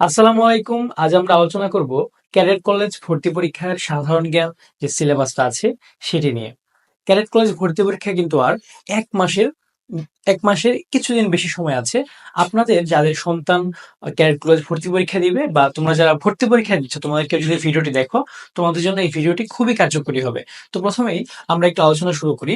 আসসালামু আলাইকুম। আজ আমরা আলোচনা করব ক্যাডেট কলেজ ভর্তি পরীক্ষার সাধারণ জ্ঞান যে সিলেবাসটা আছে সেটি নিয়ে। ক্যাডেট কলেজ ভর্তি পরীক্ষা কিন্তু আর এক মাসের এক মাসের কিছুদিন বেশি সময় আছে। আপনাদের যাদের সন্তান ক্যাডেট কলেজ ভর্তি পরীক্ষা দিবে বা তোমরা যারা ভর্তি পরীক্ষা দিচ্ছ, তোমাদেরকে যদি ভিডিওটি দেখো, তোমাদের জন্য এই ভিডিওটি খুবই কার্যকরী হবে। তো প্রথমেই আমরা একটু আলোচনা শুরু করি।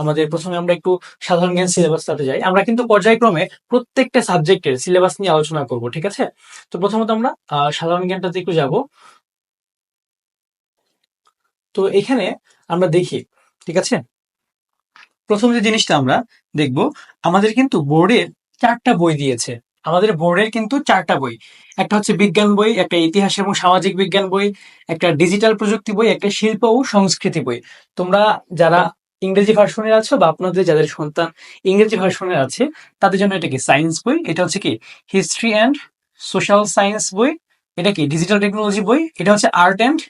আমাদের প্রথমে আমরা একটু সাধারণ জ্ঞান সিলেবাসটাতে যাই। আমরা কিন্তু পর্যায়ক্রমে প্রত্যেকটা সাবজেক্টের সিলেবাস নিয়ে আলোচনা করব, ঠিক আছে? তো প্রথমত আমরা সাধারণ জ্ঞানটাতে একটু যাব। তো এখানে আমরা দেখি, ঠিক আছে? প্রথম যে জিনিসটা আমরা দেখব, আমাদের কিন্তু বোর্ডের চারটা বই দিয়েছে। আমাদের বোর্ডের কিন্তু চারটা বই। একটা হচ্ছে বিজ্ঞান বই, একটা ইতিহাস এবং সামাজিক বিজ্ঞান বই, একটা ডিজিটাল প্রযুক্তি বই, একটা শিল্প ও সংস্কৃতি বই। তোমরা যারা ইংরেজি ভার্সনের আছে বা আপনাদের যাদের সন্তান ইংরেজি ভার্সনের আছে, তাদের জন্য এটা কি সায়েন্স বই, এটা হচ্ছে কি? হিস্ট্রি অ্যান্ড সোশ্যাল সায়েন্স বই, এটা কি? ডিজিটাল টেকনোলজি বই, এটা হচ্ছে আর্ট অ্যান্ড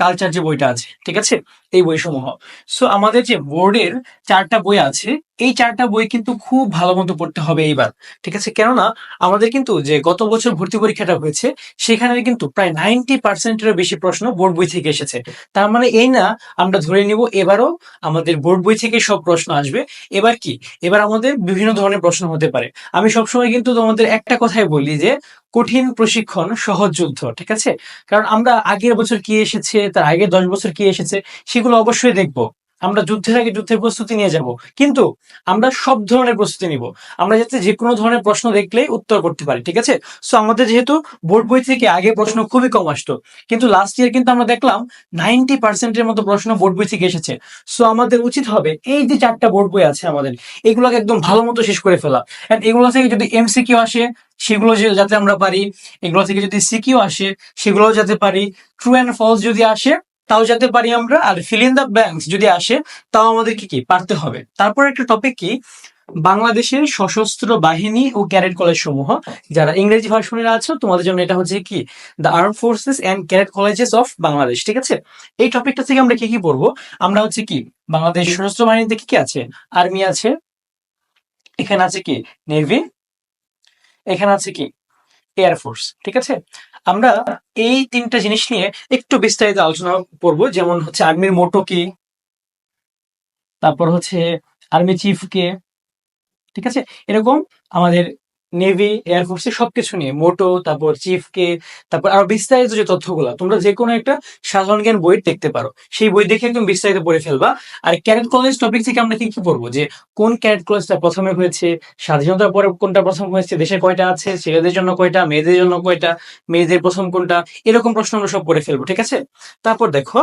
কালচার যে বইটা আছে, ঠিক আছে? এই বইসমূহ। সো আমাদের যে বোর্ডের চারটা বই আছে, এই চারটা বই কিন্তু খুব ভালো মতো পড়তে হবে এইবার, ঠিক আছে? কেননা, আমাদের কিন্তু যে গত বছর ভর্তি পরীক্ষাটা হয়েছে, সেখানে কিন্তু প্রায় নাইনটি পার্সেন্টেরও বেশি প্রশ্ন বোর্ড বই থেকে এসেছে। তার মানে এই না, আমরা ধরে নিব এবারও আমাদের বোর্ড বই থেকে সব প্রশ্ন আসবে। এবার কি? এবার আমাদের বিভিন্ন ধরনের প্রশ্ন হতে পারে। আমি সবসময় কিন্তু তোমাদের একটা কথাই বলি যে, কঠিন প্রশিক্ষণ সহজ যুদ্ধ, ঠিক আছে? কারণ আমরা আগের বছর কি এসেছে, তার আগের দশ বছর কি এসেছে সেগুলো অবশ্যই দেখব। আমরা যুদ্ধের আগে যুদ্ধের প্রস্তুতি নিয়ে যাব। কিন্তু আমরা সব ধরনের প্রস্তুতি নিব। আমরা যাতে যে কোনো ধরনের প্রশ্ন দেখলেই উত্তর করতে পারি, ঠিক আছে? সো আমাদের যেহেতু বোর্ড বই থেকে আগে প্রশ্ন খুবই কম আসতো। কিন্তু লাস্ট ইয়ার কিন্তু আমরা দেখলাম নাইনটি পার্সেন্টের মতো প্রশ্ন বোর্ড বই থেকে এসেছে। সো আমাদের উচিত হবে এই যে চারটা বোর্ড বই আছে আমাদের, এগুলোকে একদম ভালো মতো শেষ করে ফেলা। এন্ড এগুলো থেকে যদি এমসিকিউ আসে, সেগুলো যাতে আমরা পারি, এগুলো থেকে যদি সিকিউ আসে, সেগুলোও যাতে পারি। ট্রু অ্যান্ড ফলস যদি আসে তাও যাতে পারি আমরা। আর ফিল ইন দ্য ব্যাংকস যদি আসে তাও আমাদেরকে কি? পারতে হবে। তারপর একটা টপিক কি? বাংলাদেশের সশস্ত্র বাহিনী ও ক্যাডেট কলেজ সমূহ যারা ইংরেজি ভার্সনের আছো তোমাদের জন্য এটা হচ্ছে কি? The armed forces and cadet colleges of Bangladesh ঠিক আছে? এই টপিকটা থেকে আমরা কি কি পড়ব? আমরা হচ্ছে কি? বাংলাদেশ সশস্ত্র বাহিনীতে কি কি আছে? আর্মি আছে এখানে আছে কি? নেভি এখানে আছে কি? এয়ারফোর্স ঠিক আছে? আমরা এই তিনটা জিনিস নিয়ে একটু বিস্তারিত আলোচনা করব, যেমন হচ্ছে আর্মির মোটো কি, তারপর হচ্ছে আর্মি চিফ কে, ঠিক আছে? এরকম আমাদের নেভি এয়ারফোর্সের সবকিছু নিয়ে, মোটো, তারপর চিফ কে তারপর আরও বিস্তারিত যে তথ্যগুলো, তোমরা যে কোনো একটা সাধারণ জ্ঞান বই দেখতে পারো। সেই বই দেখে একদম বিস্তারিত পড়ে ফেলবা। আর ক্যারেট কলেজ টপিক থেকে আমরা কি কি পড়ব? যে কোন ক্যাডেট কলেজটা প্রথমে হয়েছে স্বাধীনতার পরে কোনটা প্রথম হয়েছে, দেশে কয়টা আছে, ছেলেদের জন্য কয়টা, মেয়েদের জন্য কয়টা, মেয়েদের প্রথম কোনটা, এরকম প্রশ্ন আমরা সব পড়ে ফেলব, ঠিক আছে? তারপর দেখো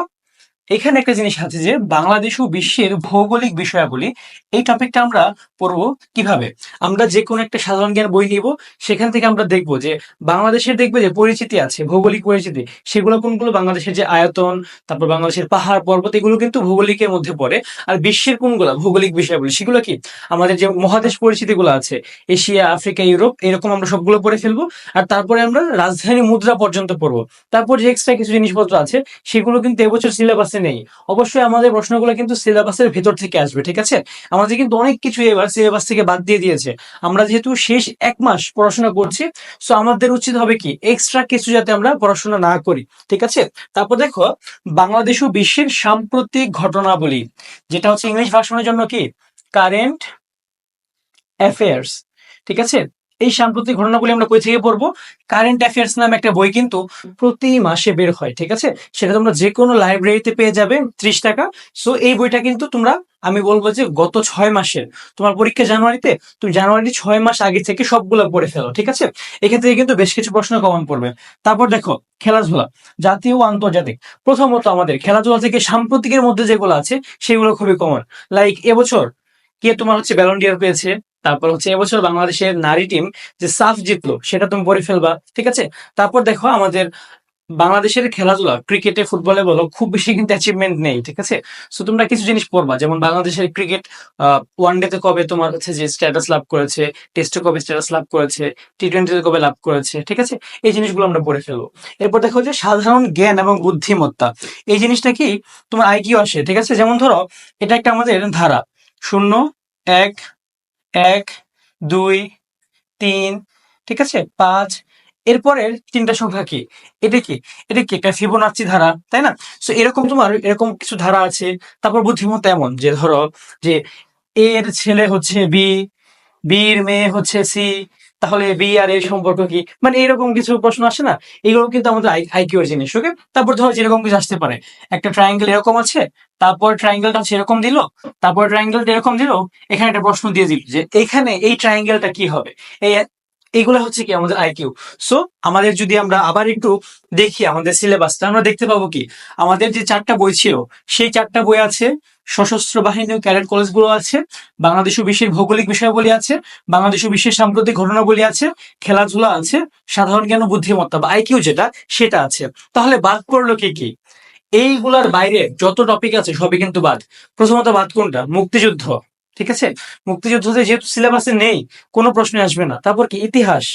এখানে একটা জিনিস আছে যে বাংলাদেশ ও বিশ্বের ভৌগোলিক বিষয়াবলী, এই টপিকটা আমরা পড়ব কীভাবে? আমরা যে কোনো একটা সাধারণ জ্ঞান বই নিব, সেখান থেকে আমরা দেখব যে বাংলাদেশের দেখবে যে পরিচিতি আছে, ভৌগোলিক পরিচিতি, সেগুলো কোনগুলো? বাংলাদেশের যে আয়তন, তারপর বাংলাদেশের পাহাড়, পর্বত, এগুলো কিন্তু ভৌগোলিকের মধ্যে পড়ে। আর বিশ্বের কোনগুলো? ভৌগোলিক বিষয়াবলী। সেগুলো কি? আমাদের যে মহাদেশ পরিচিতিগুলো আছে, এশিয়া, আফ্রিকা, ইউরোপ, এরকম আমরা সবগুলো পড়ে ফেলব। আর তারপরে আমরা রাজধানী মুদ্রা পর্যন্ত পড়ব। তারপর যে এক্সট্রা কিছু জিনিসপত্র আছে, সেগুলো কিন্তু এবছর সিলেবাসে নেই। অবশ্যই আমাদের প্রশ্নগুলো কিন্তু সিলেবাসের ভেতর থেকে আসবে, ঠিক আছে? আমাদের কিন্তু অনেক কিছু এবার সিলেবাস থেকে বাদ দিয়ে দিয়েছে। আমরা যেহেতু শেষ এক মাস পড়াশোনা করছি সো আমাদের উচিত হবে কি এক্সট্রা কিছু যাতে আমরা পড়াশোনা না করি, ঠিক আছে? তারপর দেখো, বাংলাদেশ ও বিশ্বের সাম্প্রতিক ঘটনাবলী, যেটা হচ্ছে ইংলিশ ভাষণের জন্য কি? কারেন্ট অ্যাফেয়ার্স ঠিক আছে? এই সাম্প্রতিক ঘটনাগুলি আমরা কই থেকে পড়ব? কারেন্ট অ্যাফেয়ার্স নামে একটা বই কিন্তু প্রতি মাসে বের হয় ঠিক আছে? সেটা তোমরা যে কোনো লাইব্রেরিতে পেয়ে যাবে ত্রিশ টাকা। সো এই বইটা কিন্তু তোমরা আমি বলব যে গত ছয় মাসের তোমার পরীক্ষা জানুয়ারিতে তুমি জানুয়ারি ছয় মাস আগে থেকে সবগুলো পড়ে ফেলো ঠিক আছে? এক্ষেত্রে কিন্তু বেশ কিছু প্রশ্ন কমন পড়বে। তারপর দেখো খেলাধুলা জাতীয় ও আন্তর্জাতিক। প্রথমত আমাদের খেলাধুলা থেকে সাম্প্রতিকের মধ্যে যেগুলো আছে সেগুলো খুবই কমন লাইক এবছর কে তোমার হচ্ছে ব্যালন্ডিয়ার পেয়েছে? তারপর হচ্ছে এবছর বাংলাদেশের নারী টিম যে সাফ জিতলো, সেটা তুমি পড়ে ফেলবা, ঠিক আছে? তারপর দেখো আমাদের বাংলাদেশের খেলাধুলা ক্রিকেটে ফুটবলে বলো, খুব বেশি কিন্তু অ্যাচিভমেন্ট নেই, ঠিক আছে? সো তোমরা কিছু জিনিস পড়বা, যেমন বাংলাদেশের ক্রিকেট ওয়ান ডেতে কবে তোমার হচ্ছে যে স্ট্যাটাস লাভ করেছে টেস্টে কবে স্ট্যাটাস লাভ করেছে টি টোয়েন্টিতে কবে লাভ করেছে, ঠিক আছে? এই জিনিসগুলো আমরা পড়ে ফেলব। এরপর দেখো যে সাধারণ জ্ঞান এবং বুদ্ধিমত্তা, এই জিনিসটা কি? তোমার আইকিউ আসে, ঠিক আছে? যেমন ধরো, এটা একটা আমাদের ধারা, শূন্য, এক এক, দুই, তিন, ঠিক আছে? পাঁচ। এরপরের তিনটা সংখ্যা কি? এটা কি? এটা কি? একটা ফিবোনাচ্ছি ধারা, তাই না? সো এরকম তোমার এরকম কিছু ধারা আছে। তারপর বুদ্ধিমত্তা এমন, যে ধরো যে এর ছেলে হচ্ছে বি, বির মেয়ে হচ্ছে সি তাহলে বি আর এর সম্পর্ক কি? মানে এরকম কিছু প্রশ্ন আসে না? এগুলো কিন্তু আমাদের আইকিউ এর জিনিস ওকে তারপর ধরো যেরকম কিছু আসতে পারে। একটা ট্রায়াঙ্গেল এরকম আছে, তারপর ট্রায়াঙ্গেলটা সেরকম দিল, তারপর ট্রায়াঙ্গেলটা এরকম দিল, এখানে একটা প্রশ্ন দিয়ে দিল যে এখানে এই ট্রায়াঙ্গেলটা কি হবে? এই এগুলো হচ্ছে কি আমাদের আইকিউ সো আমাদের যদি আমরা আবার একটু দেখি আমাদের সিলেবাসটা আমরা দেখতে পাবো কি? আমাদের যে চারটা বই ছিল, সেই চারটা বই আছে সশস্ত্র বাহিনী ও ক্যাডেট কলেজগুলো আছে বাংলাদেশ ও বিশ্বের ভৌগোলিক বিষয়াবলী আছে বাংলাদেশ ও বিশ্বের সাম্প্রতিক ঘটনাবলী আছে, খেলাধুলা আছে, সাধারণ জ্ঞান ও বুদ্ধিমত্তা বা আইকিউ যেটা, সেটা আছে। তাহলে বাদ পড়ল কি কি? এইগুলার বাইরে যত টপিক আছে সবই কিন্তু বাদ। প্রথমত বাদ কোনটা? মুক্তিযুদ্ধ। ঠিক আছে? মুক্তিযুদ্ধতে যেহেতু সিলেবাসে নেই, কোনো প্রশ্ন আসবে না। তারপর কি? ইতিহাস।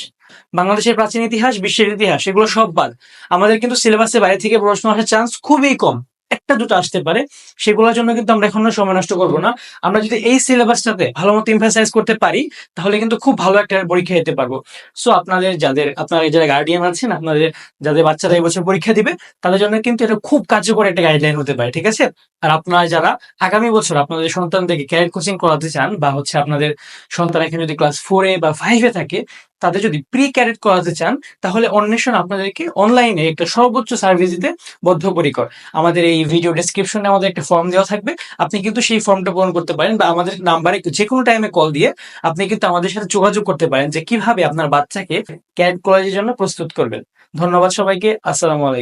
বাংলাদেশের প্রাচীন ইতিহাস, বিশ্বের ইতিহাস, এগুলো সব বাদ। আমাদের কিন্তু সিলেবাসের বাইরে থেকে প্রশ্ন আসার চান্স খুবই কম। একটা দুটো আসতে পারে, সেগুলোর জন্য কিন্তু আমরা এখনও সময় নষ্ট করব না। আমরা যদি এই সিলেবাসটাতে ভালো মতো ইমফাসাইজ করতে পারি, তাহলে কিন্তু খুব ভালো একটা পরীক্ষা দিতে পারব। সো আপনাদের যাদের আপনারা যারা গার্ডিয়ান আছেন, আপনাদের যাদের বাচ্চারা এই বছর পরীক্ষা দিবে, তাদের জন্য কিন্তু এটা খুব কার্যকর একটা গাইডলাইন হতে পারে, ঠিক আছে? আর আপনারা যারা আগামী বছর আপনাদের সন্তানদেরকে ক্যারিয়ার কোচিং করাতে চান, বা হচ্ছে আপনাদের সন্তান এখানে যদি ক্লাস ফোরে বা ফাইভে থাকে তাদের যদি প্রি ক্যারেট করাতে চান, তাহলে অন্বেষণ আপনাদেরকে অনলাইনে একটা সর্বোচ্চ সার্ভিস দিতে বদ্ধপরিকর। আমাদের এই ভিডিও ডিসক্রিপশনে আমাদের একটা ফর্ম দেওয়া থাকবে। আপনি কিন্তু সেই ফর্মটা পূরণ করতে পারেন বা আমাদের নাম্বারে যে কোনো টাইমে কল দিয়ে আপনি কিন্তু আমাদের সাথে যোগাযোগ করতে পারেন যে কীভাবে আপনার বাচ্চাকে ক্যারেট কলেজের জন্য প্রস্তুত করবেন। ধন্যবাদ সবাইকে। আসসালামু আলাইকুম।